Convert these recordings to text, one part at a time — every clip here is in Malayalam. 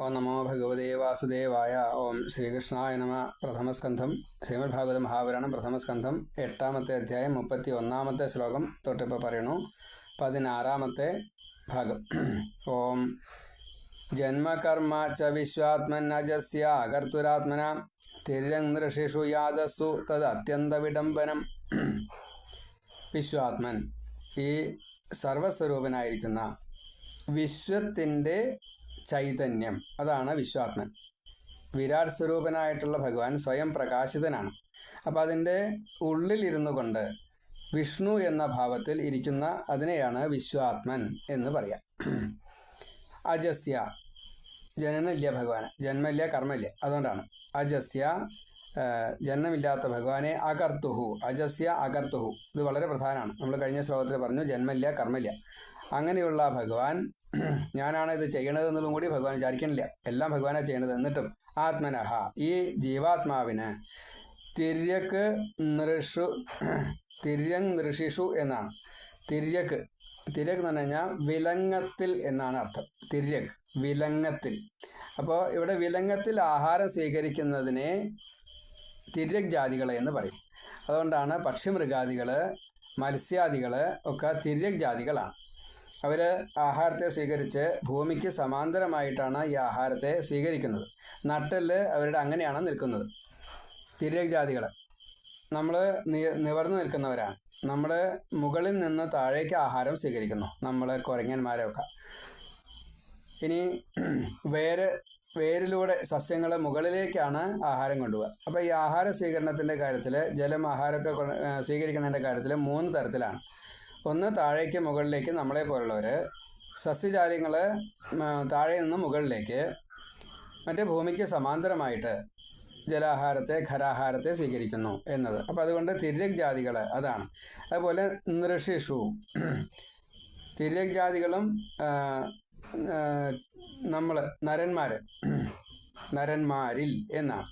ഓം നമോ ഭഗവതേ വാസുദേവായ ഓം ശ്രീകൃഷ്ണായ നമ പ്രഥമസ്കന്ധം ശ്രീമദ് ഭാഗവത മഹാപുരാണം പ്രഥമസ്കന്ധം എട്ടാമത്തെ അധ്യായം മുപ്പത്തി ഒന്നാമത്തെ ശ്ലോകം തൊട്ടിപ്പോൾ പറയണു. പതിനാറാമത്തെ ഭാഗം. ഓം ജന്മകർമ്മ ച വിശ്വാത്മനജസ്യ അകർത്തുരാത്മന തിരംഗൃഷിഷു യാദസ്സു തത് അത്യന്ത വിഡംബനം വിശ്വാത്മൻ ഈ സർവസ്വരൂപനായിരിക്കുന്ന വിശ്വത്തിന്റെ ചൈതന്യം. അതാണ് വിശ്വാത്മൻ. വിരാട് സ്വരൂപനായിട്ടുള്ള ഭഗവാൻ സ്വയം പ്രകാശിതനാണ്. അപ്പോൾ അതിന്റെ ഉള്ളിലിരുന്നു കൊണ്ട് വിഷ്ണു എന്ന ഭാവത്തിൽ ഇരിക്കുന്ന അതിനെയാണ് വിശ്വാത്മൻ എന്ന് പറയാം. അജസ്യ. ജനനമില്ല ഭഗവാന്. ജന്മമില്ല കർമ്മമില്ല അതുകൊണ്ടാണ്. അജസ്യ ജന്മമില്ലാത്ത ഭഗവാനെ അകർത്തുഹു. അജസ്യ അകർത്തുഹു. ഇത് വളരെ പ്രധാനമാണ്. നമ്മൾ കഴിഞ്ഞ ശ്ലോകത്തിൽ പറഞ്ഞു ജന്മമില്ല കർമ്മമില്ല അങ്ങനെയുള്ള ഭഗവാൻ ഞാനാണ് ഇത് ചെയ്യണത് എന്നതും കൂടി ഭഗവാൻ വിചാരിക്കണില്ല. എല്ലാം ഭഗവാനാണ് ചെയ്യണത്. എന്നിട്ടും ആത്മനഹ ഈ ജീവാത്മാവിന് തിര്യക്ക് നൃഷു തിര്യങ് നൃഷിഷു എന്നാണ്. തിര്യക്ക് തിര്യക്ക് എന്ന് പറഞ്ഞു കഴിഞ്ഞാൽ വിലങ്ങത്തിൽ എന്നാണ് അർത്ഥം. തിര്യക്ക് വിലങ്ങത്തിൽ. അപ്പോൾ ഇവിടെ വിലങ്ങത്തിൽ ആഹാരം സ്വീകരിക്കുന്നതിനെ തിര്യക് ജാതികൾ എന്ന് പറയും. അതുകൊണ്ടാണ് പക്ഷിമൃഗാദികൾ മത്സ്യാദികൾ ഒക്കെ തിര്യക് ജാതികളാണ്. അവർ ആഹാരത്തെ സ്വീകരിച്ച് ഭൂമിക്ക് സമാന്തരമായിട്ടാണ് ഈ ആഹാരത്തെ സ്വീകരിക്കുന്നത്. നട്ടൽ അവരുടെ അങ്ങനെയാണ് നിൽക്കുന്നത്. തിരക് ജാതികൾ നമ്മൾ നിവർന്നു നിൽക്കുന്നവരാണ്. നമ്മൾ മുകളിൽ നിന്ന് താഴേക്ക് ആഹാരം സ്വീകരിക്കുന്നു. നമ്മൾ കുരങ്ങന്മാരൊക്കെ ഇനി വേര് വേരിലൂടെ സസ്യങ്ങൾ മുകളിലേക്കാണ് ആഹാരം കൊണ്ടുപോകുക അപ്പോൾ ഈ ആഹാര സ്വീകരണത്തിന്റെ കാര്യത്തിൽ ജലം ആഹാരമൊക്കെ സ്വീകരിക്കുന്നതിന്റെ കാര്യത്തിൽ മൂന്ന് തരത്തിലാണ്. ഒന്ന് താഴേക്ക് മുകളിലേക്ക് നമ്മളെ പോലുള്ളവർ സസ്യജാലങ്ങൾ താഴെ നിന്ന് മുകളിലേക്ക് മറ്റേ ഭൂമിക്ക് സമാന്തരമായിട്ട് ജലാഹാരത്തെ ഖരാഹാരത്തെ സ്വീകരിക്കുന്നു എന്നത്. അപ്പോൾ അതുകൊണ്ട് തിര്യക് ജാതികൾ അതാണ്. അതുപോലെ നൃഷിഷു. തിര്യക് ജാതികളും നമ്മൾ നരന്മാർ നരന്മാരിൽ എന്നാണ്.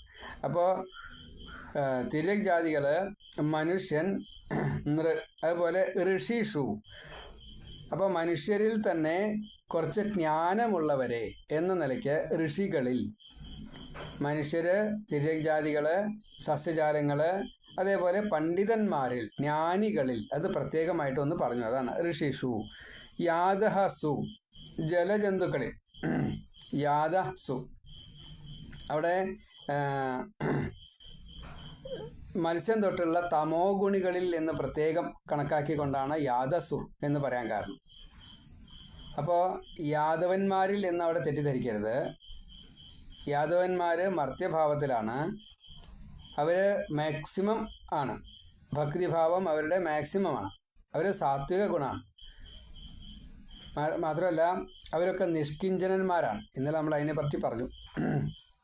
അപ്പോൾ തിര്യക് ജാതികൾ മനുഷ്യൻ നൃ അതുപോലെ ഋഷിഷു. അപ്പോൾ മനുഷ്യരിൽ തന്നെ കുറച്ച് ജ്ഞാനമുള്ളവരെ എന്ന നിലയ്ക്ക് ഋഷികളിൽ മനുഷ്യര് തിരക് ജാതികൾ സസ്യജാലങ്ങൾ അതേപോലെ പണ്ഡിതന്മാരിൽ ജ്ഞാനികളിൽ അത് പ്രത്യേകമായിട്ട് ഒന്ന് പറഞ്ഞു. അതാണ് ഋഷിഷു. യാദഹസു ജലജന്തുക്കളിൽ. യാദഹസു. അവിടെ മത്സ്യം തൊട്ടുള്ള തമോ ഗുണികളിൽ എന്ന് പ്രത്യേകം കണക്കാക്കിക്കൊണ്ടാണ് യാദസു എന്ന് പറയാൻ കാരണം. അപ്പോൾ യാദവന്മാരിൽ എന്ന് അവിടെ തെറ്റിദ്ധരിക്കരുത്. യാദവന്മാർ മർത്യഭാവത്തിലാണ്. അവർ മാക്സിമം ആണ്. ഭക്തിഭാവം അവരുടെ മാക്സിമം ആണ്. അവർ സാത്വിക ഗുണമാണ്. മാത്രമല്ല അവരൊക്കെ നിഷ്കിഞ്ചനന്മാരാണ്. ഇന്നലെ നമ്മൾ അതിനെപ്പറ്റി പറഞ്ഞു.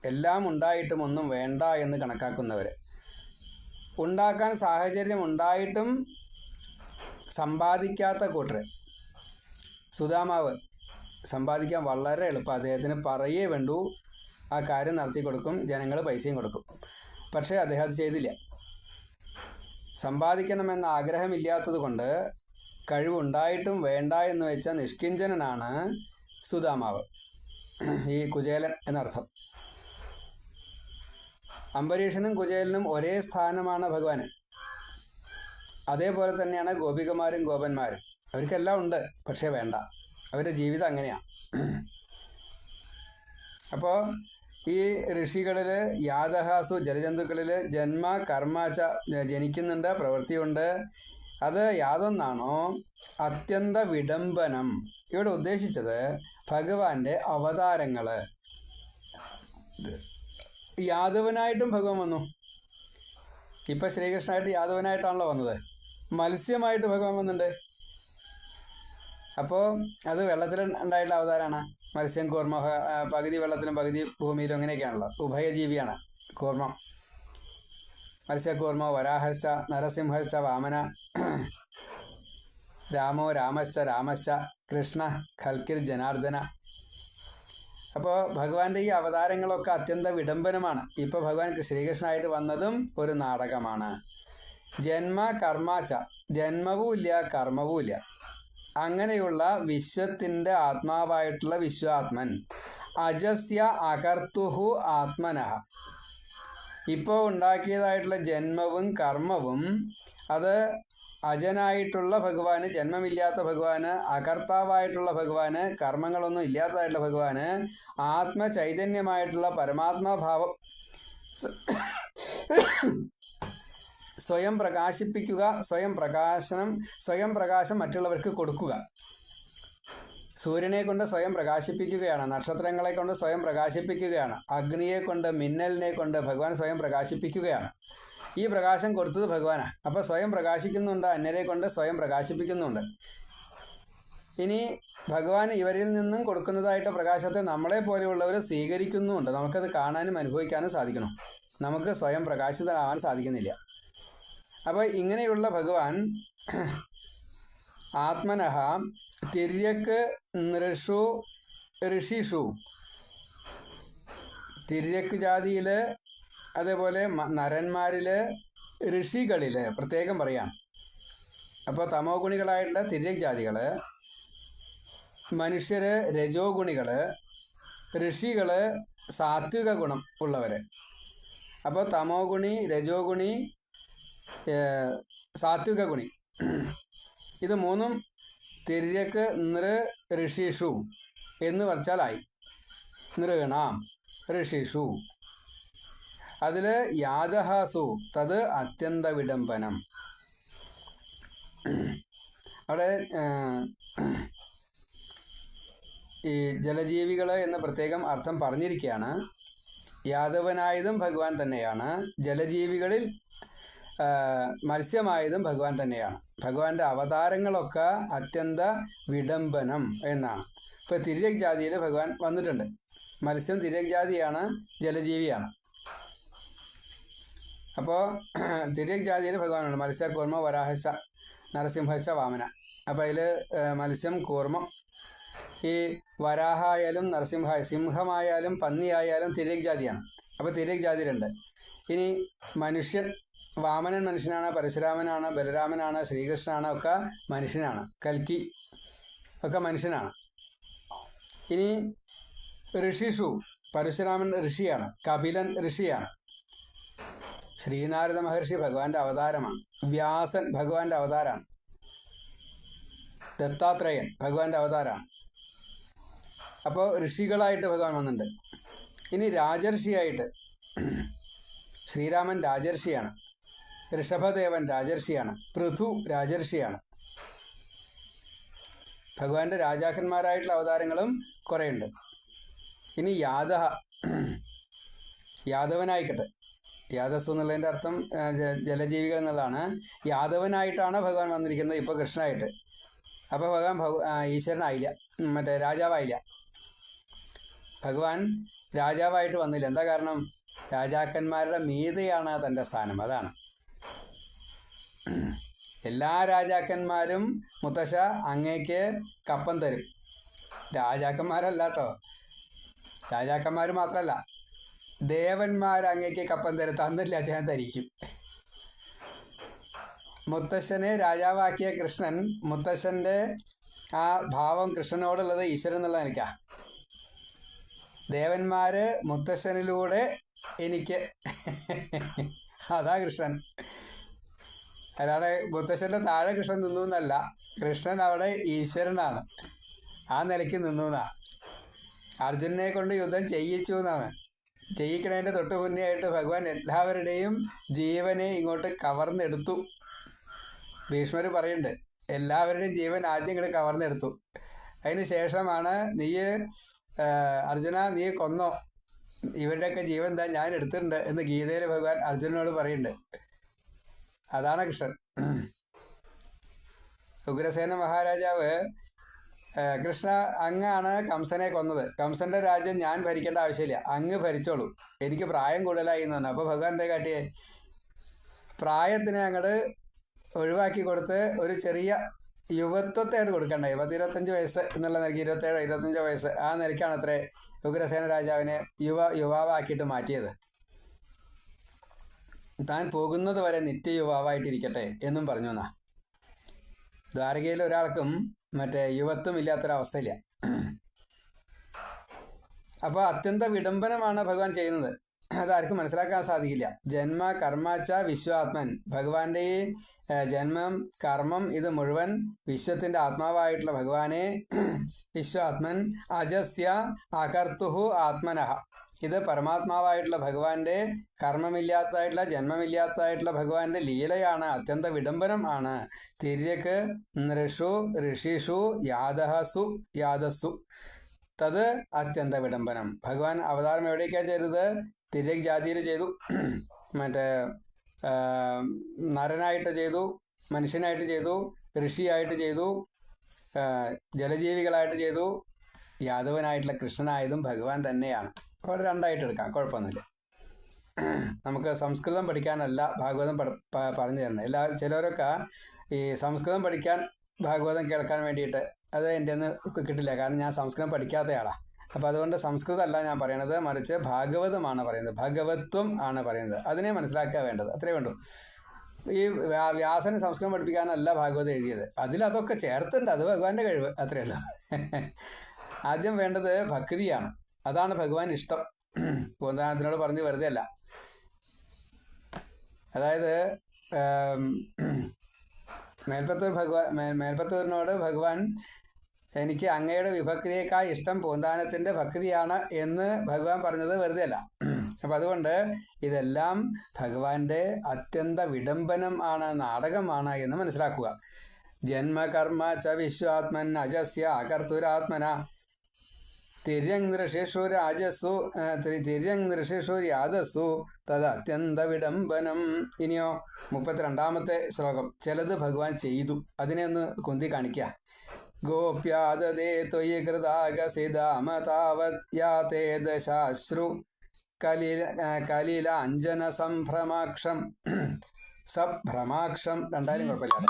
എല്ലാം ഉണ്ടായിട്ടും ഒന്നും വേണ്ട എന്ന് കണക്കാക്കുന്നവർ ഉണ്ടാക്കാൻ സാഹചര്യം ഉണ്ടായിട്ടും സമ്പാദിക്കാത്ത കൂട്ടർ സുധാമാവ് സമ്പാദിക്കാൻ വളരെ എളുപ്പം. അദ്ദേഹത്തിന് പറയേ വേണ്ടൂ. ആ കാര്യം നടത്തി കൊടുക്കും. ജനങ്ങൾ പൈസയും കൊടുക്കും. പക്ഷേ അദ്ദേഹം അത് ചെയ്തില്ല. സമ്പാദിക്കണമെന്ന ആഗ്രഹമില്ലാത്തത് കൊണ്ട് കഴിവുണ്ടായിട്ടും വേണ്ട എന്ന് വെച്ച നിഷ്കിഞ്ചനാണ് സുധാമാവ്. ഈ കുചേലൻ എന്നർത്ഥം. അംബരീഷനും കുചേലനും ഒരേ സ്ഥാനമാണ് ഭഗവാന്. അതേപോലെ തന്നെയാണ് ഗോപികമാരും ഗോപന്മാരും. അവർക്കെല്ലാം ഉണ്ട് പക്ഷേ വേണ്ട. അവരുടെ ജീവിതം അങ്ങനെയാണ് അപ്പോൾ ഈ ഋഷികളിൽ യാദഹാസു ജലജന്തുക്കളിൽ ജന്മ കർമ്മ ച ജനിക്കുന്നുണ്ട് പ്രവൃത്തിയുണ്ട്. അത് യാതൊന്നാണോ? അത്യന്ത വിഡംബനം. ഇവിടെ ഉദ്ദേശിച്ചത് ഭഗവാന്റെ അവതാരങ്ങൾ യാദവനായിട്ടും ഭഗവാൻ വന്നു. ഇപ്പം ശ്രീകൃഷ്ണനായിട്ട് യാദവനായിട്ടാണല്ലോ വന്നത്. മത്സ്യമായിട്ട് ഭഗവാൻ വന്നിട്ടുണ്ട് അപ്പോൾ അത് വെള്ളത്തിൽ ഉണ്ടായിട്ടുള്ള അവതാരമാണ് മത്സ്യം കൂർമ്മ പകുതി വെള്ളത്തിലും പകുതി ഭൂമിയിലും അങ്ങനെയൊക്കെയാണല്ലോ. ഉഭയജീവിയാണ് കൂർമ്മം. മത്സ്യകൂർമ്മ വരാഹശ്ച നരസിംഹശ്ച വാമന രാമോ രാമശ്ച രാമശ്ച കൃഷ്ണ ഖൽക്കിർ ജനാർദ്ദന അപ്പോൾ ഭഗവാന്റെ ഈ അവതാരങ്ങളൊക്കെ അത്യന്ത വിഡംബനമാണ് ഇപ്പോൾ ഭഗവാൻ ശ്രീകൃഷ്ണനായിട്ട് വന്നതും ഒരു നാടകമാണ്. ജന്മ കർമാച്ച ജന്മവും ഇല്ല കർമ്മവും ഇല്ല. അങ്ങനെയുള്ള വിശ്വത്തിന്റെ ആത്മാവായിട്ടുള്ള വിശ്വാത്മൻ. അജസ്യ അകർത്തുഹു ആത്മനഹ ഇപ്പോൾ ഉണ്ടാക്കിയതായിട്ടുള്ള ജന്മവും കർമ്മവും അത് അജനായിട്ടുള്ള ഭഗവാന് ജന്മമില്ലാത്ത ഭഗവാന് അകർത്താവായിട്ടുള്ള ഭഗവാന് കർമ്മങ്ങളൊന്നും ഇല്ലാത്തതായിട്ടുള്ള ഭഗവാന് ആത്മചൈതന്യമായിട്ടുള്ള പരമാത്മാഭാവം സ്വയം പ്രകാശിപ്പിക്കുക സ്വയം പ്രകാശനം സ്വയം പ്രകാശം മറ്റുള്ളവർക്ക് കൊടുക്കുക. സൂര്യനെ കൊണ്ട് സ്വയം പ്രകാശിപ്പിക്കുകയാണ് നക്ഷത്രങ്ങളെ കൊണ്ട് സ്വയം പ്രകാശിപ്പിക്കുകയാണ് അഗ്നിയെ കൊണ്ട് മിന്നലിനെ കൊണ്ട് ഭഗവാൻ സ്വയം പ്രകാശിപ്പിക്കുകയാണ്. ഈ പ്രകാശം കൊടുത്തത് ഭഗവാനാണ് അപ്പോൾ സ്വയം പ്രകാശിക്കുന്നുണ്ട് അന്യരെ കൊണ്ട് സ്വയം പ്രകാശിപ്പിക്കുന്നുണ്ട്. ഇനി ഭഗവാൻ ഇവരിൽ നിന്നും കൊടുക്കുന്നതായിട്ട് പ്രകാശത്തെ നമ്മളെ പോലെയുള്ളവർ സ്വീകരിക്കുന്നുമുണ്ട് നമുക്കത് കാണാനും അനുഭവിക്കാനും സാധിക്കണം. നമുക്ക് സ്വയം പ്രകാശിതനാവാൻ സാധിക്കുന്നില്ല. അപ്പോൾ ഇങ്ങനെയുള്ള ഭഗവാൻ ആത്മനഹ തിര്യക്ക് നൃഷു ഋഷിഷു. തിര്യക്ക് ജാതിയിൽ അതേപോലെ നരന്മാരിൽ ഋഷികളിൽ പ്രത്യേകം പറയാണ്. അപ്പോൾ തമോ ഗുണികളായിട്ടുള്ള തിര്യക് ജാതികൾ മനുഷ്യര് രജോ ഗുണികൾ ഋഷികൾ സാത്വിക ഗുണം ഉള്ളവര്. അപ്പോൾ തമോ ഗുണി രജോ ഗുണി സാത്വിക ഗുണി. ഇത് മൂന്നും തിര്യക്ക് നൃ ഋഷിഷു എന്ന് വച്ചാലായി നൃണാം ഋഷിഷു. അതിൽ യാദഹാസു തത് അത്യന്ത വിഡംബനം അവിടെ ഈ ജലജീവികൾ എന്ന് പ്രത്യേകം അർത്ഥം പറഞ്ഞിരിക്കുകയാണ് യാദവനായതും ഭഗവാൻ തന്നെയാണ്. ജലജീവികളിൽ മത്സ്യമായതും ഭഗവാൻ തന്നെയാണ്. ഭഗവാന്റെ അവതാരങ്ങളൊക്കെ അത്യന്ത വിഡംബനം എന്നാണ്. ഇപ്പോൾ തിരിയക് ജാതിയിൽ ഭഗവാൻ വന്നിട്ടുണ്ട്. മത്സ്യം തിരിയക് ജാതിയാണ് ജലജീവിയാണ്. അപ്പോൾ തിര്യക് ജാതിയിൽ ഭഗവാനാണ് മത്സ്യ കൂർമ്മ വരാഹശ നരസിംഹശ വാമന. അപ്പോൾ അതിൽ മത്സ്യം കൂർമ്മം ഈ വരാഹായാലും നരസിംഹ സിംഹമായാലും പന്നിയായാലും തിര്യക് ജാതിയാണ് അപ്പോൾ തിര്യക് ജാതിയിലുണ്ട് ഇനി മനുഷ്യൻ വാമനൻ മനുഷ്യനാണ് പരശുരാമനാണ് ബലരാമനാണ് ശ്രീകൃഷ്ണനാണ് ഒക്കെ മനുഷ്യനാണ്. കൽക്കി ഒക്കെ മനുഷ്യനാണ്. ഇനി ഋഷിഷു പരശുരാമൻ ഋഷിയാണ്. കപിലൻ ഋഷിയാണ്. ശ്രീനാരദ മഹർഷി ഭഗവാന്റെ അവതാരമാണ്. വ്യാസൻ ഭഗവാന്റെ അവതാരമാണ്. ദത്താത്രേയൻ ഭഗവാന്റെ അവതാരമാണ്. അപ്പോൾ ഋഷികളായിട്ട് ഭഗവാൻ വന്നിട്ടുണ്ട്. ഇനി രാജർഷിയായിട്ട് ശ്രീരാമൻ രാജർഷിയാണ്. ഋഷഭദേവൻ രാജർഷിയാണ്. പൃഥു രാജർഷിയാണ്. ഭഗവാന്റെ രാജാക്കന്മാരായിട്ടുള്ള അവതാരങ്ങളും കുറേയുണ്ട്. ഇനി യാദവ യാദവനായിക്കട്ടെ. യാദസ് എന്നുള്ളതിന്റെ അർത്ഥം ജലജീവികൾ എന്നുള്ളതാണ്. യാദവനായിട്ടാണ് ഭഗവാൻ വന്നിരിക്കുന്നത് ഇപ്പോൾ കൃഷ്ണനായിട്ട്. അപ്പോൾ ഭഗവാൻ ഭഗ ഈശ്വരനായില്ല. മറ്റേ രാജാവായില്ല. ഭഗവാൻ രാജാവായിട്ട് വന്നില്ല. എന്താ കാരണം? രാജാക്കന്മാരുടെ മീതയാണ് തന്റെ സ്ഥാനം. അതാണ്. എല്ലാ രാജാക്കന്മാരും മുത്തശ്ശ അങ്ങേക്ക് കപ്പം തരും. രാജാക്കന്മാരല്ല കേട്ടോ രാജാക്കന്മാർ മാത്രമല്ല ദേവന്മാർ അങ്ങേക്ക് കപ്പം തരും തന്നില്ല ഞാൻ തരിക്കും. മുത്തശ്ശനെ രാജാവാക്കിയ കൃഷ്ണൻ മുത്തശ്ശന്റെ ആ ഭാവം കൃഷ്ണനോടുള്ളത് ഈശ്വരൻ എന്നുള്ള എനിക്കാ ദേവന്മാര് മുത്തശ്ശനിലൂടെ എനിക്ക് അതാ കൃഷ്ണൻ. അല്ലാതെ മുത്തശ്ശന്റെ താഴെ കൃഷ്ണൻ നിന്നു എന്നല്ല കൃഷ്ണൻ അവിടെ ഈശ്വരനാണ്. ആ നിലയ്ക്ക് നിന്നു എന്നാ. അർജുനെ കൊണ്ട് യുദ്ധം ചെയ്യിച്ചു എന്നാണ്. ചെയ്യിക്കണതിന്റെ തൊട്ട് മുന്നേ ആയിട്ട് ഭഗവാൻ എല്ലാവരുടെയും ജീവനെ ഇങ്ങോട്ട് കവർന്നെടുത്തു. ഭീഷ്മർ പറയുന്നുണ്ട് എല്ലാവരുടെയും ജീവൻ ആദ്യം ഇങ്ങോട്ട് കവർന്നെടുത്തു. അതിന് ശേഷമാണ് നീ അർജുന നീ കൊന്നോ? ഇവരുടെയൊക്കെ ജീവൻ എന്താ ഞാൻ എടുത്തിട്ടുണ്ട് എന്ന് ഗീതയിൽ ഭഗവാൻ അർജുനനോട് പറയുന്നുണ്ട്. അതാണ് കൃഷ്ണൻ. ഉഗ്രസേന മഹാരാജാവ് കൃഷ്ണ അങ്ങാണ് കംസനെ കൊന്നത്. കംസന്റെ രാജ്യം ഞാൻ ഭരിക്കേണ്ട ആവശ്യമില്ല. അങ്ങ് ഭരിച്ചോളൂ. എനിക്ക് പ്രായം കൂടുതലായി എന്ന് പറഞ്ഞു. അപ്പോൾ ഭഗവാൻ എന്താ കാട്ടിയേ? പ്രായത്തിനെ അങ്ങോട്ട് ഒഴിവാക്കി കൊടുത്ത് ഒരു ചെറിയ യുവത്വത്തെ കൊടുക്കണ്ട? ഇരുപത്തി ഇരുപത്തഞ്ച് വയസ്സ് എന്നുള്ള നിലയ്ക്ക് ഇരുപത്തേഴ് ഇരുപത്തഞ്ചോ വയസ്സ് ആ നിലയ്ക്കാണ് അത്രേ ഉഗ്രസേന രാജാവിനെ യുവ യുവാവാക്കിയിട്ട് മാറ്റിയത്. താൻ പോകുന്നത് വരെ നിത്യ യുവാവായിട്ടിരിക്കട്ടെ എന്നും പറഞ്ഞു എന്നാ. ദ്വാരകയിൽ ഒരാൾക്കും മറ്റേ യുവത്വം ഇല്ലാത്തൊരവസ്ഥയില്ല അപ്പോൾ അത്യന്ത വിഡംബനമാണ് ഭഗവാൻ ചെയ്യുന്നത്. അതാർക്കും മനസ്സിലാക്കാൻ സാധിക്കില്ല. ജന്മ കർമാച്ച വിശ്വാത്മൻ. ഭഗവാന്റെ ഈ ജന്മം കർമ്മം ഇത് മുഴുവൻ വിശ്വത്തിന്റെ ആത്മാവായിട്ടുള്ള ഭഗവാനെ വിശ്വാത്മൻ. അജസ്യ അകർത്തുഹു ആത്മനഃ ഇത് പരമാത്മാവായിട്ടുള്ള ഭഗവാന്റെ കർമ്മമില്ലാത്തതായിട്ടുള്ള ജന്മമില്ലാത്തതായിട്ടുള്ള ഭഗവാന്റെ ലീലയാണ് അത്യന്ത വിഡംബനം ആണ്. തിര്യക്ക് നൃഷു ഋഷിഷു യാദഹസു യാദസ്സു തത് അത്യന്ത വിഡംബനം ഭഗവാൻ അവതാരം എവിടേക്കാണ് ചെയ്തത്? തിര്യക് ജാതിയിൽ ചെയ്തു. മറ്റേ നരനായിട്ട് ചെയ്തു മനുഷ്യനായിട്ട് ചെയ്തു ഋഷിയായിട്ട് ചെയ്തു ജലജീവികളായിട്ട് ചെയ്തു. യാദവനായിട്ടുള്ള കൃഷ്ണനായതും ഭഗവാൻ തന്നെയാണ്. അത് രണ്ടായിട്ട് എടുക്കാം. കുഴപ്പമൊന്നുമില്ല. നമുക്ക് സംസ്കൃതം പഠിക്കാനല്ല ഭാഗവതം പറഞ്ഞു തരുന്നത്. എല്ലാ ചിലവരൊക്കെ ഈ സംസ്കൃതം പഠിക്കാൻ ഭാഗവതം കേൾക്കാൻ വേണ്ടിയിട്ട് അത് എന്റെ ഒന്ന് കിട്ടില്ല. കാരണം ഞാൻ സംസ്കൃതം പഠിക്കാത്തയാളാണ് അപ്പോൾ അതുകൊണ്ട് സംസ്കൃതമല്ല ഞാൻ പറയണത്. മറിച്ച് ഭാഗവതമാണ് പറയുന്നത്. ഭഗവത്വം ആണ് പറയുന്നത്. അതിനെ മനസ്സിലാക്കുക വേണ്ടത്. അത്രേ വേണ്ടൂ ഈ വ്യാ- വ്യാസന് സംസ്കൃതം പഠിപ്പിക്കാനല്ല ഭാഗവതം എഴുതിയത്. അതിൽ അതൊക്കെ ചേർത്തുണ്ട് അത് ഭഗവാന്റെ കഴിവ്. അത്രേ ഉള്ളൂ. ആദ്യം വേണ്ടത് ഭക്തിയാണ്. അതാണ് ഭഗവാൻ ഇഷ്ടം. പൂന്താനത്തിനോട് പറഞ്ഞ് വെറുതെ അല്ല. അതായത് മേൽപ്പത്തൂർ ഭഗവാൻ മേൽപ്പത്തൂരിനോട് ഭഗവാൻ എനിക്ക് അങ്ങയുടെ വിഭക്തിയേക്കാൾ ഇഷ്ടം പൂന്താനത്തിന്റെ ഭക്തിയാണ് എന്ന് ഭഗവാൻ പറഞ്ഞത് വെറുതെ അല്ല. അപ്പം അതുകൊണ്ട് ഇതെല്ലാം ഭഗവാന്റെ അത്യന്ത വിഡംബനം ആണ് നാടകമാണ് എന്ന് മനസ്സിലാക്കുക. ജന്മകർമ്മ ച വിശ്വാത്മൻ അജസ്യ അകർത്തുരാത്മന തിര്യങ് നൃഷിഷു രാജസു ആ, തി- തിര്യങ് നൃഷിഷു യാദസു തത് അത്യന്ത വിടംബനം ഇനിയോ മുപ്പത്തിരണ്ടാമത്തെ ശ്ലോകം. ചിലത് ഭഗവാൻ ചെയ്തു. അതിനെ ഒന്ന് കുന്തി കാണിക്ക. ഗോപ്യാദേ ത്വയി കൃതാഗസിതാമ താവത് യാതേ ദശാശ്രു കലില സംഭ്രമാക്ഷം സഭ്രമാക്ഷം രണ്ടായാലും കുഴപ്പമില്ല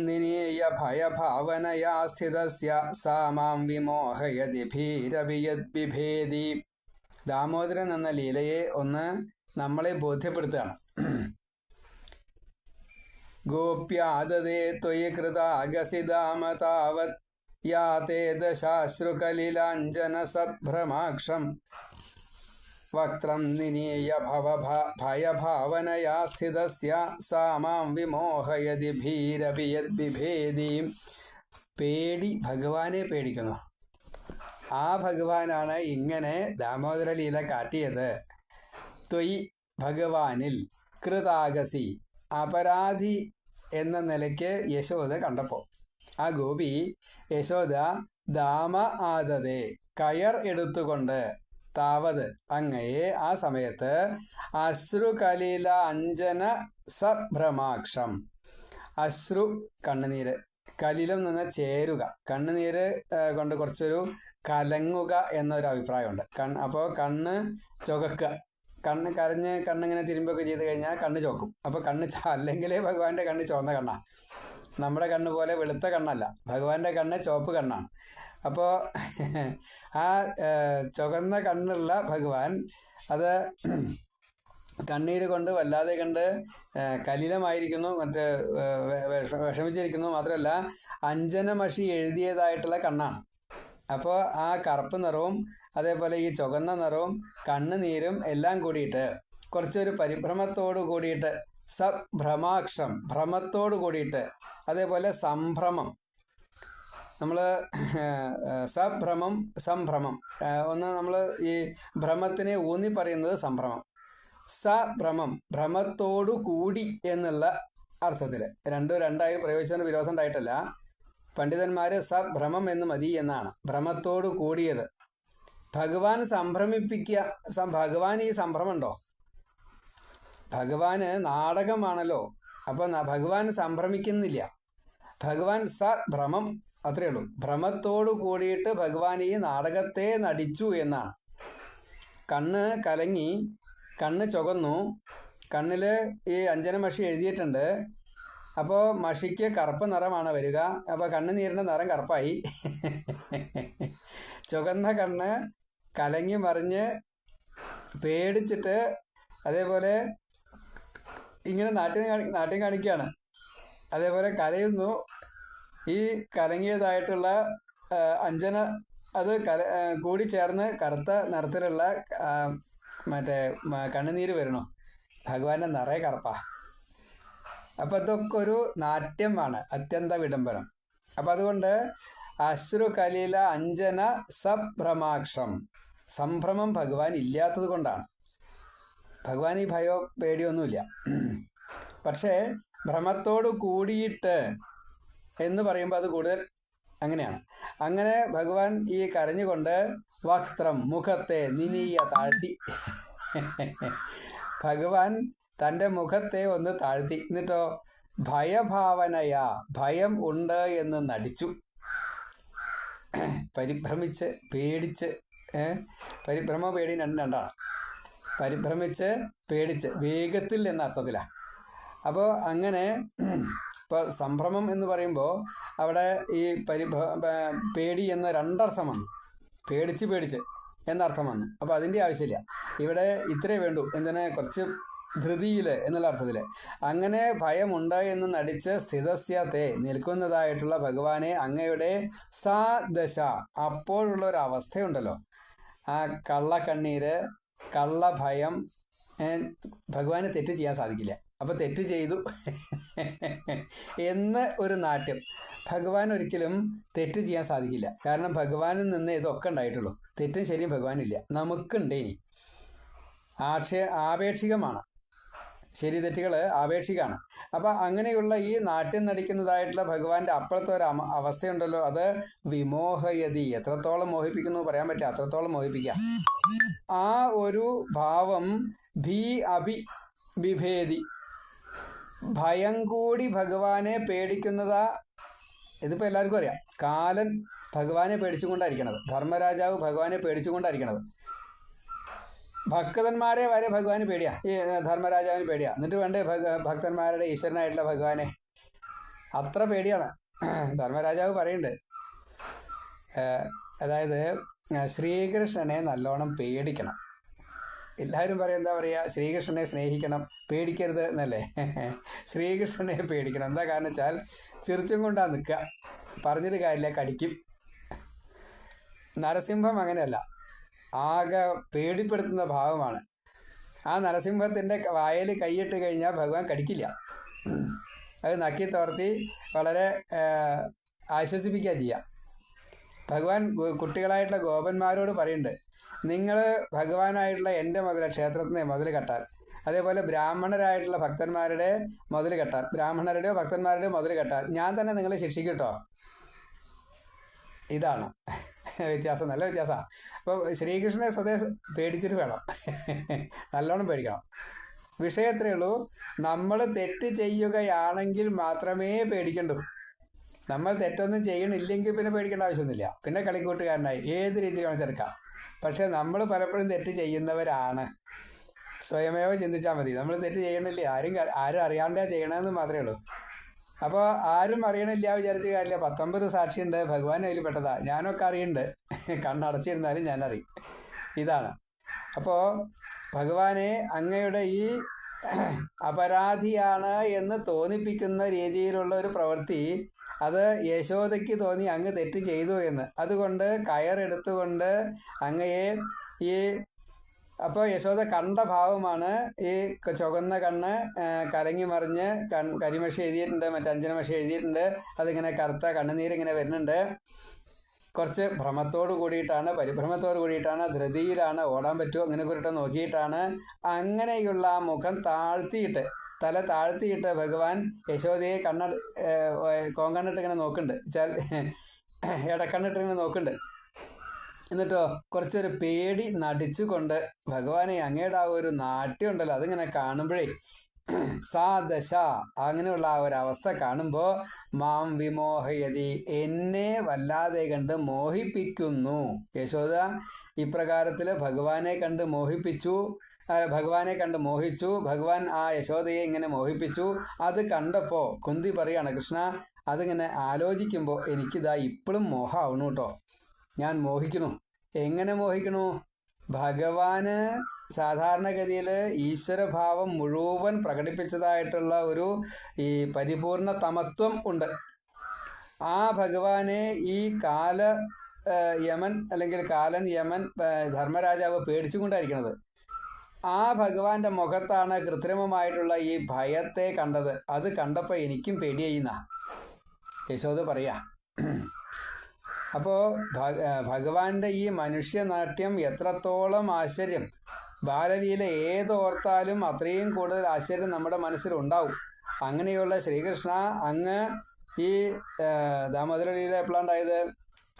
നിനീയ ഭയഭാവനയാ സ്ഥിതസ്യ സാ മാം വിമോഹയതി ഭീരവിയദ്ബിഭേദി ദാമോദരൻ എന്ന ലീലയെ ഒന്ന് നമ്മളെ ബോധ്യപ്പെടുത്തുകയാണ് ഗോപ്യാദതേ ത്വയി കൃതാഗസിതാമതാവത് യാതേ ദശാശ്രുകലിലാഞ്ജന സഭ്രമാക്ഷം വക്രം നിനീയ ഭയഭാവനയാ സ്ഥിത സാമാം വിമോഹയതി ഭീരവിയദ്ബിഭേദി പേടി ഭഗവാനെ പേടിക്കുന്നു. ആ ഭഗവാനാണ് ഇങ്ങനെ ദാമോദര ലീല കാട്ടിയത്. ത്വയി ഭഗവാനിൽ കൃതാഗസി അപരാധി എന്ന നിലയ്ക്ക് യശോദ കണ്ടപ്പോൾ ആ ഗോപി യശോദ ദാമ ആദതെ കയർ എടുത്തുകൊണ്ട് താവത്. അങ്ങയെ ആ സമയത്ത് അശ്രുകലീല അഞ്ജന സഭ്രമാക്ഷം അശ്രു കണ്ണുനീര്. കലിലം നിന്ന് ചേരുക. കണ്ണുനീര് കൊണ്ട് കുറച്ചൊരു കലങ്ങുക എന്നൊരു അഭിപ്രായമുണ്ട്. കൺ അപ്പോൾ കണ്ണ് ചുകക്കുക. കണ്ണ് കരഞ്ഞ് കണ്ണിങ്ങനെ തിരുമ്പൊക്കെ ചെയ്ത് കഴിഞ്ഞാൽ കണ്ണ് ചോക്കും. അപ്പോൾ കണ്ണ് അല്ലെങ്കിൽ ഭഗവാന്റെ കണ്ണ് ചുവന്ന കണ്ണാണ് നമ്മുടെ കണ്ണ് പോലെ വെളുത്ത കണ്ണല്ല. ഭഗവാന്റെ കണ്ണ് ചുവപ്പ് കണ്ണാണ്. അപ്പോൾ ആ ചുവന്ന കണ്ണുള്ള ഭഗവാൻ അത് കണ്ണീര് കൊണ്ട് വല്ലാതെ കണ്ട് കലിലമായിരിക്കുന്നു മറ്റ് വിഷമിച്ചിരിക്കുന്നു. മാത്രമല്ല അഞ്ജനമഷി എഴുതിയതായിട്ടുള്ള കണ്ണാണ്. അപ്പോൾ ആ കറുപ്പ് നിറവും അതേപോലെ ഈ ചുവന്ന നിറവും കണ്ണുനീരും എല്ലാം കൂടിയിട്ട് കുറച്ചൊരു പരിഭ്രമത്തോട് കൂടിയിട്ട് സഭ്രമാക്ഷം ഭ്രമത്തോട് കൂടിയിട്ട് അതേപോലെ സംഭ്രമം. നമ്മൾ സഭ്രമം സംഭ്രമം. ഒന്ന് നമ്മൾ ഈ ഭ്രമത്തിനെ ഊന്നി പറയുന്നത് സംഭ്രമം. സഭ്രമം ഭ്രമത്തോടു കൂടി എന്നുള്ള അർത്ഥത്തിൽ രണ്ടും രണ്ടായി പ്രയോഗിച്ചതിന് വിരോധം ഉണ്ടായിട്ടല്ല. പണ്ഡിതന്മാർ സഭ്രമം എന്ന് മതി എന്നാണ്. ഭ്രമത്തോടു കൂടിയത്. ഭഗവാൻ സംഭ്രമിപ്പിക്കുക ഭഗവാൻ ഈ സംഭ്രമുണ്ടോ ഭഗവാന് നാടകമാണല്ലോ. അപ്പം ഭഗവാൻ സംഭ്രമിക്കുന്നില്ല. ഭഗവാൻ സ ഭ്രമം. അത്രേ ഉള്ളൂ. ഭ്രമത്തോടു കൂടിയിട്ട് ഭഗവാൻ ഈ നാടകത്തെ നടിച്ചു എന്നാണ് കണ്ണ് കലങ്ങി കണ്ണ് ചുകന്നു കണ്ണിൽ ഈ അഞ്ജന മഷി എഴുതിയിട്ടുണ്ട്. അപ്പോൾ മഷിക്ക് കറുപ്പ് നിറമാണ് വരിക. അപ്പോൾ കണ്ണുനീരിന്റെ നിറം കറുപ്പായി. ചുകന്ന കണ്ണ് കലങ്ങി മറിഞ്ഞ് പേടിച്ചിട്ട് അതേപോലെ ഇങ്ങനെ നാട്ടിൽ നാട്യം കാണിക്കുകയാണ് അതേപോലെ കരയുന്നു. ഈ കലങ്ങിയതായിട്ടുള്ള അഞ്ജന അത് കല കൂടി ചേർന്ന് കറുത്ത നിറത്തിലുള്ള മറ്റേ കണ്ണുനീര് വരണോ. ഭഗവാന്റെ നിറയെ കറുപ്പാ. അപ്പം ഇതൊക്കെ ഒരു നാട്യമാണ് അത്യന്ത വിഡംബനം അപ്പം അതുകൊണ്ട് അശ്രു കലീല അഞ്ജന സഭ്രമാക്ഷം സംഭ്രമം ഭഗവാൻ ഇല്ലാത്തത് കൊണ്ടാണ്. ഭഗവാൻ ഈ ഭയോ പേടിയൊന്നുമില്ല. പക്ഷേ ഭ്രമത്തോട് കൂടിയിട്ട് എന്ന് പറയുമ്പോൾ അത് കൂടുതൽ അങ്ങനെയാണ്. അങ്ങനെ ഭഗവാൻ ഈ കരഞ്ഞുകൊണ്ട് വസ്ത്രം മുഖത്തെ നിനീയ താഴ്ത്തി. ഭഗവാൻ തന്റെ മുഖത്തെ ഒന്ന് താഴ്ത്തി. എന്നിട്ടോ ഭയഭാവനയാ ഭയം ഉണ്ട് എന്ന് നടിച്ചു. പരിഭ്രമിച്ച് പേടിച്ച് പരിഭ്രമ പേടി രണ്ട് രണ്ടാണ്. പരിഭ്രമിച്ച് പേടിച്ച് വേഗത്തിൽ എന്ന അർത്ഥത്തിലാണ് അപ്പോൾ അങ്ങനെ ഇപ്പോൾ സംഭ്രമം എന്ന് പറയുമ്പോൾ അവിടെ ഈ പരിഭ പേടി എന്ന രണ്ടർത്ഥമാണ് പേടിച്ച് പേടിച്ച് എന്നർത്ഥം വന്നു. അപ്പോൾ അതിന്റെ ആവശ്യമില്ല. ഇവിടെ ഇത്രേ വേണ്ടു എന്തിനെ കുറച്ച് ധൃതിയിൽ എന്നുള്ള അർത്ഥത്തിൽ അങ്ങനെ ഭയമുണ്ട് എന്ന് നടിച്ച് സ്ഥിതസ്യത്തെ നിൽക്കുന്നതായിട്ടുള്ള ഭഗവാനെ അങ്ങയുടെ സാ ദശ അപ്പോഴുള്ള ഒരു അവസ്ഥയുണ്ടല്ലോ. ആ കള്ളക്കണ്ണീര് കള്ളഭയം ഭഗവാന് തെറ്റ് ചെയ്യാൻ സാധിക്കില്ല. അപ്പം തെറ്റ് ചെയ്തു എന്ന് ഒരു നാട്യം. ഭഗവാൻ ഒരിക്കലും തെറ്റ് ചെയ്യാൻ സാധിക്കില്ല. കാരണം ഭഗവാനിൽ നിന്ന് ഇതൊക്കെ ഉണ്ടായിട്ടുള്ളൂ. തെറ്റും ശരിയും ഭഗവാനില്ല. നമുക്കുണ്ട് ഇനി. ആക്ഷേ ആപേക്ഷികമാണ്. ശരി തെറ്റുകൾ ആപേക്ഷികമാണ് അപ്പം അങ്ങനെയുള്ള ഈ നാട്യം നടിക്കുന്നതായിട്ടുള്ള ഭഗവാന്റെ അപ്പുറത്തെ ഒരു അവസ്ഥയുണ്ടല്ലോ. അത് വിമോഹയതി. എത്രത്തോളം മോഹിപ്പിക്കുന്നു പറയാൻ പറ്റില്ല. അത്രത്തോളം മോഹിപ്പിക്കാം ആ ഒരു ഭാവം ഭി അഭി വിഭേദി. ഭയം കൂടി ഭഗവാനെ പേടിക്കുന്നതാ ഇതിപ്പോൾ എല്ലാവർക്കും അറിയാം. കാലൻ ഭഗവാനെ പേടിച്ചുകൊണ്ടായിരിക്കണത്. ധർമ്മരാജാവ് ഭഗവാനെ പേടിച്ചുകൊണ്ടായിരിക്കണത്. ഭക്തന്മാരെ വരെ ഭഗവാന് പേടിയാ. ഈ ധർമ്മരാജാവിന് പേടിയാ. എന്നിട്ട് വേണ്ടേ ഭക്തന്മാരുടെ ഈശ്വരനായിട്ടുള്ള ഭഗവാനെ? അത്ര പേടിയാണ്. ധർമ്മരാജാവ് പറയുന്നുണ്ട്. അതായത് ശ്രീകൃഷ്ണനെ നല്ലോണം പേടിക്കണം. എല്ലാവരും പറയും എന്താ പറയുക ശ്രീകൃഷ്ണനെ സ്നേഹിക്കണം. പേടിക്കരുത് എന്നല്ലേ? ശ്രീകൃഷ്ണനെ പേടിക്കണം. എന്താ കാരണം വെച്ചാൽ ചിരിച്ചും കൊണ്ടാ നിൽക്കുക പറഞ്ഞിട്ട് കാര്യമില്ല കടിക്കും. നരസിംഹം അങ്ങനെയല്ല. ആകെ പേടിപ്പെടുത്തുന്ന ഭാവമാണ് ആ നരസിംഹത്തിന്റെ വായൽ കൈയിട്ട് കഴിഞ്ഞാൽ ഭഗവാൻ കടിക്കില്ല. അത് നക്കി തോർത്തി വളരെ ആശ്വസിപ്പിക്കുക ചെയ്യാം. ഭഗവാൻ കുട്ടികളായിട്ടുള്ള ഗോപന്മാരോട് പറയുന്നുണ്ട് നിങ്ങൾ ഭഗവാനായിട്ടുള്ള എന്റെ മുതൽ ക്ഷേത്രത്തിന്റെ മുതൽ കെട്ടാൽ അതേപോലെ ബ്രാഹ്മണരായിട്ടുള്ള ഭക്തന്മാരുടെ മുതൽ കെട്ടാൽ ബ്രാഹ്മണരുടെയോ ഭക്തന്മാരുടെയോ മുതൽ കെട്ടാൽ ഞാൻ തന്നെ നിങ്ങളെ ശിക്ഷിക്കട്ടോ ഇതാണ്. വ്യത്യാസം നല്ല വ്യത്യാസമാണ് അപ്പോൾ ശ്രീകൃഷ്ണനെ സ്വതേ പേടിച്ചിട്ട് വേണം. നല്ലോണം പേടിക്കണം. വിഷയത്രേ ഉള്ളൂ. നമ്മൾ തെറ്റ് ചെയ്യുകയാണെങ്കിൽ മാത്രമേ പേടിക്കണ്ടൂ. നമ്മൾ തെറ്റൊന്നും ചെയ്യണില്ലെങ്കിൽ പിന്നെ പേടിക്കേണ്ട ആവശ്യമൊന്നുമില്ല. പിന്നെ കളിക്കൂട്ടുകാരനായി ഏത് രീതിയിലാണ് ചെറുക്കാം. പക്ഷേ നമ്മൾ പലപ്പോഴും തെറ്റ് ചെയ്യുന്നവരാണ്. സ്വയമേവ ചിന്തിച്ചാൽ മതി. നമ്മൾ തെറ്റ് ചെയ്യണില്ലേ. ആരും ആരും അറിയാണ്ടാ ചെയ്യണമെന്ന് മാത്രമേ ഉള്ളൂ. അപ്പോൾ ആരും അറിയണില്ല വിചാരിച്ച കാര്യമില്ല. പത്തൊമ്പത് സാക്ഷിയുണ്ട്. ഭഗവാൻ അതിൽ പെട്ടതാ. ഞാനൊക്കെ അറിയുന്നുണ്ട് കണ്ണടച്ചിരുന്നാലും ഞാൻ അറിയും. ഇതാണ്. അപ്പോൾ ഭഗവാനെ അങ്ങയുടെ ഈ അപരാധിയാണ് എന്ന് തോന്നിപ്പിക്കുന്ന രീതിയിലുള്ള ഒരു പ്രവൃത്തി അത് യശോദയ്ക്ക് തോന്നി അങ്ങ് തെറ്റ് ചെയ്തു എന്ന്. അതുകൊണ്ട് കയറെടുത്തുകൊണ്ട് അങ്ങയെ ഈ അപ്പോൾ യശോദ കണ്ട ഭാവമാണ് ഈ ചുവന്ന കണ്ണ് കലങ്ങി മറിഞ്ഞ് കൺ കരിമഷി എഴുതിയിട്ടുണ്ട് മറ്റേ അഞ്ജനമഷി എഴുതിയിട്ടുണ്ട്. അതിങ്ങനെ കറുത്ത കണ്ണുനീരിങ്ങനെ വരുന്നുണ്ട്. കുറച്ച് ഭ്രമത്തോട് കൂടിയിട്ടാണ് പരിഭ്രമത്തോട് കൂടിയിട്ടാണ് ധൃതിയിലാണ് ഓടാൻ പറ്റുമോ അങ്ങനെ കുറിട്ട് നോക്കിയിട്ടാണ് അങ്ങനെയുള്ള മുഖം താഴ്ത്തിയിട്ട് തല താഴ്ത്തിയിട്ട് ഭഗവാൻ യശോദയെ കണ്ണ കോങ്കണ്ണിട്ട് ഇങ്ങനെ നോക്കുന്നുണ്ട്. വെച്ചാൽ ഇടക്കണ്ണിട്ട് ഇങ്ങനെ നോക്കുന്നുണ്ട്. എന്നിട്ടോ കുറച്ചൊരു പേടി നടിച്ചുകൊണ്ട് ഭഗവാനെ അങ്ങയുടെ ആ ഒരു നാട്യം ഉണ്ടല്ലോ അതിങ്ങനെ കാണുമ്പോഴേ സാ ദശ അങ്ങനെയുള്ള ആ ഒരു അവസ്ഥ കാണുമ്പോൾ മാം വിമോഹയതി എന്നെ വല്ലാതെ കണ്ട് മോഹിപ്പിക്കുന്നു. യശോദ ഇപ്രകാരത്തിൽ ഭഗവാനെ കണ്ട് മോഹിപ്പിച്ചു ഭഗവാനെ കണ്ട് മോഹിച്ചു ഭഗവാൻ ആ യശോദയെ ഇങ്ങനെ മോഹിപ്പിച്ചു. അത് കണ്ടപ്പോൾ കുന്തി പറയാണ് കൃഷ്ണ അതിങ്ങനെ ആലോചിക്കുമ്പോൾ എനിക്കിതാ ഇപ്പോഴും മോഹമാവണു കേട്ടോ ഞാൻ മോഹിക്കണം. എങ്ങനെ മോഹിക്കണോ? ഭഗവാന് സാധാരണഗതിയിൽ ഈശ്വരഭാവം മുഴുവൻ പ്രകടിപ്പിച്ചതായിട്ടുള്ള ഒരു ഈ പരിപൂർണ തമത്വം ഉണ്ട്. ആ ഭഗവാനെ ഈ കാല യമൻ അല്ലെങ്കിൽ കാലൻ യമൻ ധർമ്മരാജാവ് പേടിച്ചുകൊണ്ടായിരിക്കുന്നത് ആ ഭഗവാന്റെ മുഖത്താണ് കൃത്രിമമായിട്ടുള്ള ഈ ഭയത്തെ കണ്ടത്. അത് കണ്ടപ്പോൾ എനിക്കും പേടിയെയ്യുന്ന യശോദ് പറയാ. അപ്പോൾ ഭഗവാന്റെ ഈ മനുഷ്യനാട്യം എത്രത്തോളം ആശ്ചര്യം. ബാലലീല ഏതോർത്താലും അത്രയും കൂടുതൽ ആശ്ചര്യം നമ്മുടെ മനസ്സിലുണ്ടാവും. അങ്ങനെയുള്ള ശ്രീകൃഷ്ണ അങ്ങ് ഈ ദാമോദരലീല എപ്പോഴാണ്ടായത്?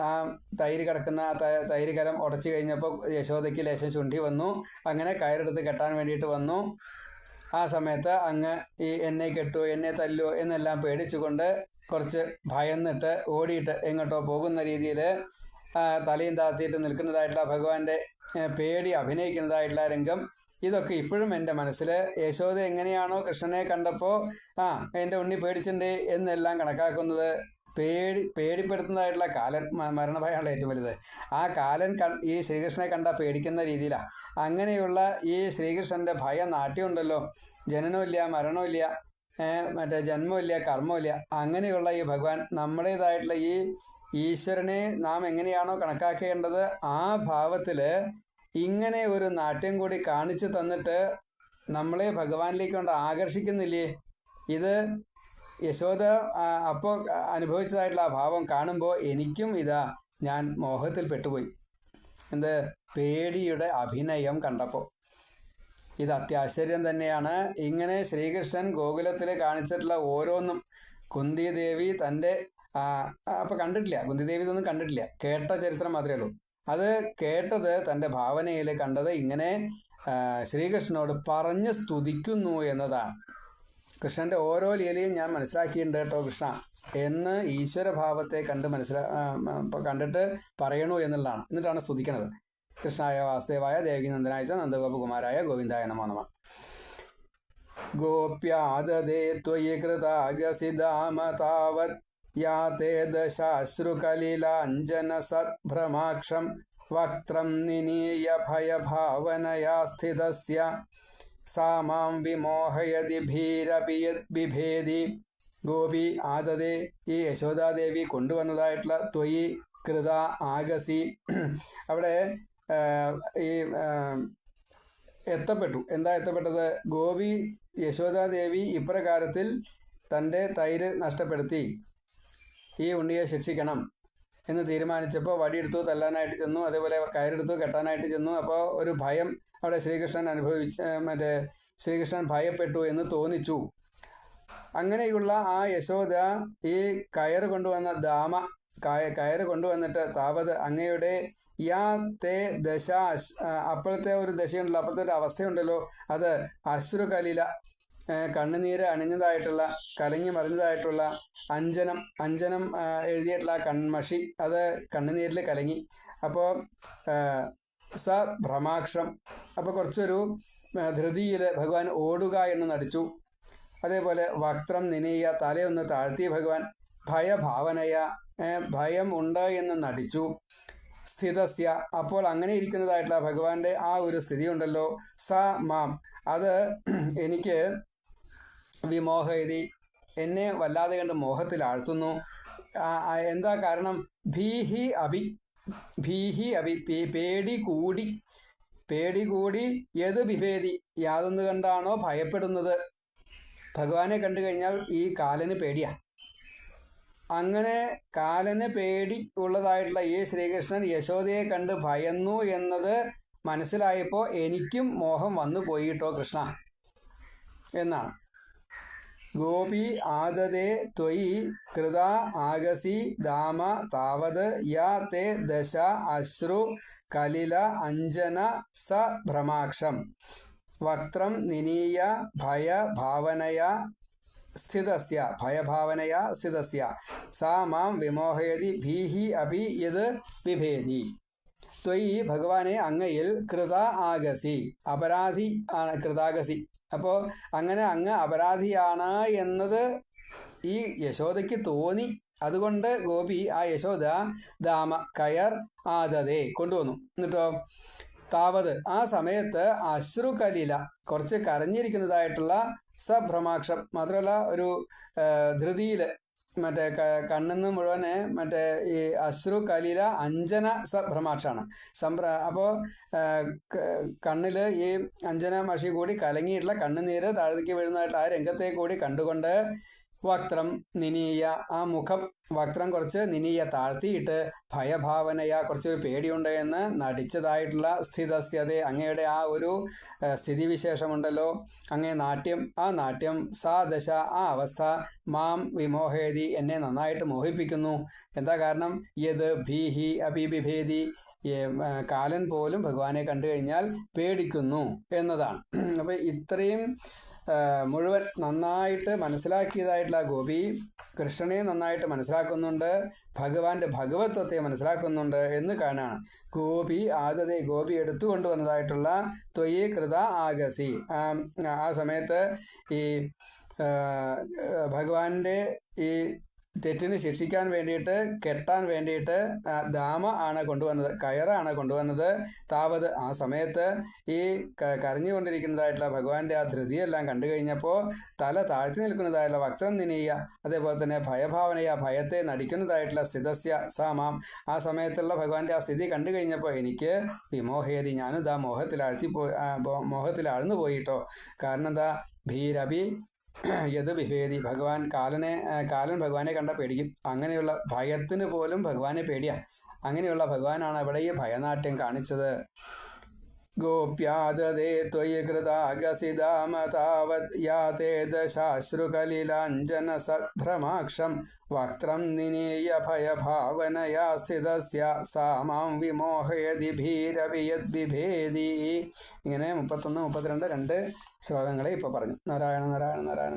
ആ തൈര് കിടക്കുന്ന തൈര് കലം ഉടച്ചു കഴിഞ്ഞപ്പോൾ യശോദയ്ക്ക് ലേശം ചുണ്ടി വന്നു. അങ്ങനെ കയറെടുത്ത് കെട്ടാൻ വേണ്ടിയിട്ട് വന്നു. ആ സമയത്ത് അങ്ങ് ഈ എന്നെ കെട്ടുവോ എന്നെ തല്ലുവോ എന്നെല്ലാം പേടിച്ചുകൊണ്ട് കുറച്ച് ഭയന്നിട്ട് ഓടിയിട്ട് എങ്ങോട്ടോ പോകുന്ന രീതിയിൽ തലയും താത്തിയിട്ട് നിൽക്കുന്നതായിട്ടുള്ള ഭഗവാന്റെ പേടി അഭിനയിക്കുന്നതായിട്ടുള്ള രംഗം ഇതൊക്കെ ഇപ്പോഴും എന്റെ മനസ്സിൽ യശോദ എങ്ങനെയാണോ കൃഷ്ണനെ കണ്ടപ്പോൾ ആ എന്റെ ഉണ്ണി പേടിച്ചിട്ടുണ്ട് എന്നെല്ലാം കണക്കാക്കുന്നത്. പേടി പേടിപ്പെടുത്തുന്നതായിട്ടുള്ള കാലൻ മരണഭയമാണ് ഏറ്റവും വലുത്. ആ കാലൻ ഈ ശ്രീകൃഷ്ണനെ കണ്ട പേടിക്കുന്ന രീതിയിലാണ് അങ്ങനെയുള്ള ഈ ശ്രീകൃഷ്ണന്റെ ഭയം നാട്യമുണ്ടല്ലോ ജനനമില്ല മരണമില്ല മറ്റേ ജന്മമില്ല കർമ്മമില്ല. അങ്ങനെയുള്ള ഈ ഭഗവാൻ നമ്മുടേതായിട്ടുള്ള ഈ ഈശ്വരനെ നാം എങ്ങനെയാണോ കണക്കാക്കേണ്ടത് ആ ഭാവത്തിൽ ഇങ്ങനെ ഒരു നാട്യം കൂടി കാണിച്ചു തന്നിട്ട് നമ്മളെ ഭഗവാനിലേക്ക് കൊണ്ട് ആകർഷിക്കുന്നില്ലേ? ഇത് യശോദ അപ്പോൾ അനുഭവിച്ചതായിട്ടുള്ള ആ ഭാവം കാണുമ്പോൾ എനിക്കും ഇതാ ഞാൻ മോഹത്തിൽ പെട്ടുപോയി. എന്ത്? പേടിയുടെ അഭിനയം കണ്ടപ്പോൾ ഇത് അത്യാശ്ചര്യം തന്നെയാണ്. ഇങ്ങനെ ശ്രീകൃഷ്ണൻ ഗോകുലത്തിൽ കാണിച്ചിട്ടുള്ള ഓരോന്നും കുന്തിദേവി തന്റെ അപ്പം കണ്ടിട്ടില്ല. കുന്തിദേവി ഇതൊന്നും കണ്ടിട്ടില്ല. കേട്ട ചരിത്രം മാത്രമേ ഉള്ളൂ. അത് കേട്ടത് തന്റെ ഭാവനയിൽ കണ്ടത് ഇങ്ങനെ ശ്രീകൃഷ്ണനോട് പറഞ്ഞ് സ്തുതിക്കുന്നു എന്നതാണ്. കൃഷ്ണന്റെ ഓരോ ലീലയും ഞാൻ മനസ്സിലാക്കിയിട്ടുണ്ട് കേട്ടോ കൃഷ്ണ. എന്ന് ഈശ്വരഭാവത്തെ കണ്ട് മനസ്സിലാ കണ്ടിട്ട് പറയണു എന്നുള്ളതാണ്. എന്നിട്ടാണ് സ്തുതിക്കുന്നത് കൃഷ്ണായ വാസുദേവായ ദേവിനന്ദനായ നന്ദഗോപകുമാരായ ഗോവിന്ദായ നമോ നമ. ഗോപ്യാദേ ത്വയി യാതേ ദശാശ്രുകലിലാഞ്ജന സദ്ഭ്രമാക്ഷം വക്ത്രം നിനീയ ഭയഭാവനയാ സ്ഥിതസ്യ. സാ മാം വിമോഹയതി ഭീരപി വിഭേദി ഗോപി ആദതെ ഈ യശോദാദേവി കൊണ്ടുവന്നതായിട്ടുള്ള ത്വയി കൃത ആഗസി. അവിടെ ഈ എത്തപ്പെട്ടു. എന്താ എത്തപ്പെട്ടത്? ഗോപി യശോദാദേവി ഇപ്രകാരത്തിൽ തന്റെ തൈര് നഷ്ടപ്പെടുത്തി. ഈ ഉണ്ണിയെ ശിക്ഷിക്കണം. എന്ന് തീരുമാനിച്ചപ്പോൾ വടിയെടുത്തു തല്ലാനായിട്ട് ചെന്നു. അതേപോലെ കയറെടുത്തു കെട്ടാനായിട്ട് ചെന്നു. അപ്പോൾ ഒരു ഭയം അവിടെ ശ്രീകൃഷ്ണൻ അനുഭവിച്ച മറ്റേ ശ്രീകൃഷ്ണൻ ഭയപ്പെട്ടു എന്ന് തോന്നിച്ചു. അങ്ങനെയുള്ള ആ യശോദ ഈ കയറ് കൊണ്ടുവന്ന ദാമ കയ കയറ് കൊണ്ടുവന്നിട്ട് താപത് അങ്ങയുടെ യാ തേ ദശ അപ്പോഴത്തെ ഒരു ദശയുണ്ടല്ലോ അപ്പോഴത്തെ ഒരു അവസ്ഥയുണ്ടല്ലോ. അത് അശ്രുകലില കണ്ണുനീര് അണിഞ്ഞതായിട്ടുള്ള കലങ്ങി മറിഞ്ഞതായിട്ടുള്ള അഞ്ജനം അഞ്ജനം എഴുതിയിട്ടുള്ള കൺമഷി അത് കണ്ണുനീരിൽ കലങ്ങി. അപ്പോൾ സ ഭ്രമാക്ഷം അപ്പോൾ കുറച്ചൊരു ധൃതിയിൽ ഭഗവാൻ ഓടുക എന്ന് നടിച്ചു. അതേപോലെ വക്രം നിനയ തലയൊന്ന് താഴ്ത്തി ഭഗവാൻ ഭയഭാവനയ ഭയം ഉണ്ട് എന്ന് നടിച്ചു. സ്ഥിതസ്യ. അപ്പോൾ അങ്ങനെ ഇരിക്കുന്നതായിട്ടുള്ള ഭഗവാന്റെ ആ ഒരു സ്ഥിതി ഉണ്ടല്ലോ സ മാം. അത് എനിക്ക് വിമോഹയതി എന്നെ വല്ലാതെ കണ്ട് മോഹത്തിൽ ആഴ്ത്തുന്നു. എന്താ കാരണം? ഭീഹി അഭി ഭീഹി അഭി പേടി കൂടി പേടി കൂടി ഏത് വിഭേദി യാതൊന്നു കണ്ടാണോ ഭയപ്പെടുന്നത്? ഭഗവാനെ കണ്ടു കഴിഞ്ഞാൽ ഈ കാലന് പേടിയാ. അങ്ങനെ കാലന് പേടി ഉള്ളതായിട്ടുള്ള ഈ ശ്രീകൃഷ്ണൻ യശോദയെ കണ്ട് ഭയന്നു എന്നത് മനസ്സിലായപ്പോൾ എനിക്കും മോഹം വന്നു പോയിട്ടോ കൃഷ്ണ. എന്നാണ്. ഗോപി ആദതേ ത്വയി കൃത ആഗസി ദാമ താവത് യാ തേ ദശ അശ്രു കലില അഞ്ജന സ ഭ്രമാക്ഷം. വക്ത്രം നിനീയ ഭയ ഭാവനയ സ്ഥിതസ്യ ഭയഭാവനയ സ്ഥിതസ്യ. സാ മാം വിമോഹയതി ഭീഹി അപി ഇത് വിഭേദി. ത്വയി ഭഗവാനെ അങ്ങയിൽ കൃത ആഗസി അപരാധി ആണ് കൃതാഗസി. അപ്പോൾ അങ്ങനെ അങ്ങ് അപരാധിയാണ് എന്നത് ഈ യശോദയ്ക്ക് തോന്നി. അതുകൊണ്ട് ഗോപി ആ യശോദ ദാമ കയർ ആദതെ കൊണ്ടുവന്നു. എന്നിട്ടോ? താവത് ആ സമയത്ത് അശ്രുകലില കുറച്ച് കരഞ്ഞിരിക്കുന്നതായിട്ടുള്ള സഭ്രമാക്ഷം മാത്രമല്ല ഒരു ധൃതിയിൽ മറ്റേ കണ്ണെന്ന് മുഴുവനെ മറ്റേ ഈ അശ്രു കലില അഞ്ജന ഭ്രമാക്ഷാണ് സംപ്ര അപ്പോൾ കണ്ണിൽ ഈ അഞ്ജന മഷി കൂടി കലങ്ങിയിട്ടുള്ള കണ്ണുനീര് താഴേക്ക് വീഴുന്നതായിട്ട് ആ രംഗത്തെ കൂടി കണ്ടുകൊണ്ട് വക്രം നിനീയ. ആ മുഖം വക്രം കുറച്ച് നിനീയ താഴ്ത്തിയിട്ട് ഭയഭാവനയ കുറച്ചൊരു പേടിയുണ്ട് എന്ന് നടിച്ചതായിട്ടുള്ള സ്ഥിതസ്യത അങ്ങയുടെ ആ ഒരു സ്ഥിതിവിശേഷമുണ്ടല്ലോ. അങ്ങേ നാട്യം ആ നാട്യം സാ ദശ ആ അവസ്ഥ മാം വിമോഹേതി എന്നെ നന്നായിട്ട് മോഹിപ്പിക്കുന്നു. എന്താ കാരണം? യത് ഭീഹി അഭിബിഭേദി കാലൻ പോലും ഭഗവാനെ കണ്ടു കഴിഞ്ഞാൽ പേടിക്കുന്നു എന്നതാണ്. അപ്പോൾ ഇത്രയും മുഴുവൻ നന്നായിട്ട് മനസ്സിലാക്കിയതായിട്ടുള്ള ഗോപി കൃഷ്ണനെ നന്നായിട്ട് മനസ്സിലാക്കുന്നുണ്ട് ഭഗവാന്റെ ഭഗവത്വത്തെ മനസ്സിലാക്കുന്നുണ്ട് എന്ന് കാണാണ്. ഗോപി ആദ്യത്തെ ഗോപി എടുത്തു കൊണ്ടുവന്നതായിട്ടുള്ള ത്വയി കൃത ആകസി ആ സമയത്ത് ഈ ഭഗവാന്റെ ഈ തെറ്റിന് ശിക്ഷിക്കാൻ വേണ്ടിയിട്ട് കെട്ടാൻ വേണ്ടിയിട്ട് ദാമ ആണ് കൊണ്ടുവന്നത് കയറാണ് കൊണ്ടുവന്നത്. താവത് ആ സമയത്ത് ഈ കരഞ്ഞുകൊണ്ടിരിക്കുന്നതായിട്ടുള്ള ഭഗവാന്റെ ആ ധൃതിയെല്ലാം കണ്ടു കഴിഞ്ഞപ്പോൾ തല താഴ്ത്തി നിൽക്കുന്നതായിട്ടുള്ള വക്രം നിനീയ അതേപോലെ തന്നെ ഭയഭാവനയ ഭയത്തെ നടിക്കുന്നതായിട്ടുള്ള സ്ഥിതസ്യ സാമാം ആ സമയത്തുള്ള ഭഗവാന്റെ ആ സ്ഥിതി കണ്ടു കഴിഞ്ഞപ്പോൾ എനിക്ക് വിമോഹേരി ഞാനിതാ മോഹത്തിൽ മോഹത്തിലാഴ്ത്തി മോഹത്തിൽ മോഹത്തിലാഴ്ന്നു പോയിട്ടോ. കാരണം എന്താ? ഭീരഭി യത് വിഭേദി ഭഗവാൻ കാലനെ കാലൻ ഭഗവാനെ കണ്ട പേടിക്കും. അങ്ങനെയുള്ള ഭയത്തിന് പോലും ഭഗവാനെ പേടിയാ. അങ്ങനെയുള്ള ഭഗവാനാണ് അവിടെ ഈ ഭയനാട്യം കാണിച്ചത്. ഗോപ്യാദേ ത്വയി കൃതാഗസിതാമ താവത് യാതേ ദശാശ്രുകലിലാഞ്ജന സഭ്രമാക്ഷം വക്രം നിനീയ ഭയഭാവനയാ സ്ഥിതസ്യ. സാമാം വിമോഹയതി ഭീരവിയത് വിഭേദി. ഇങ്ങനെ മുപ്പത്തൊന്ന് മുപ്പത്തിരണ്ട് രണ്ട് ശ്ലോകങ്ങളെ ഇപ്പോൾ പറഞ്ഞു. നാരായണ നാരായണ നാരായണ.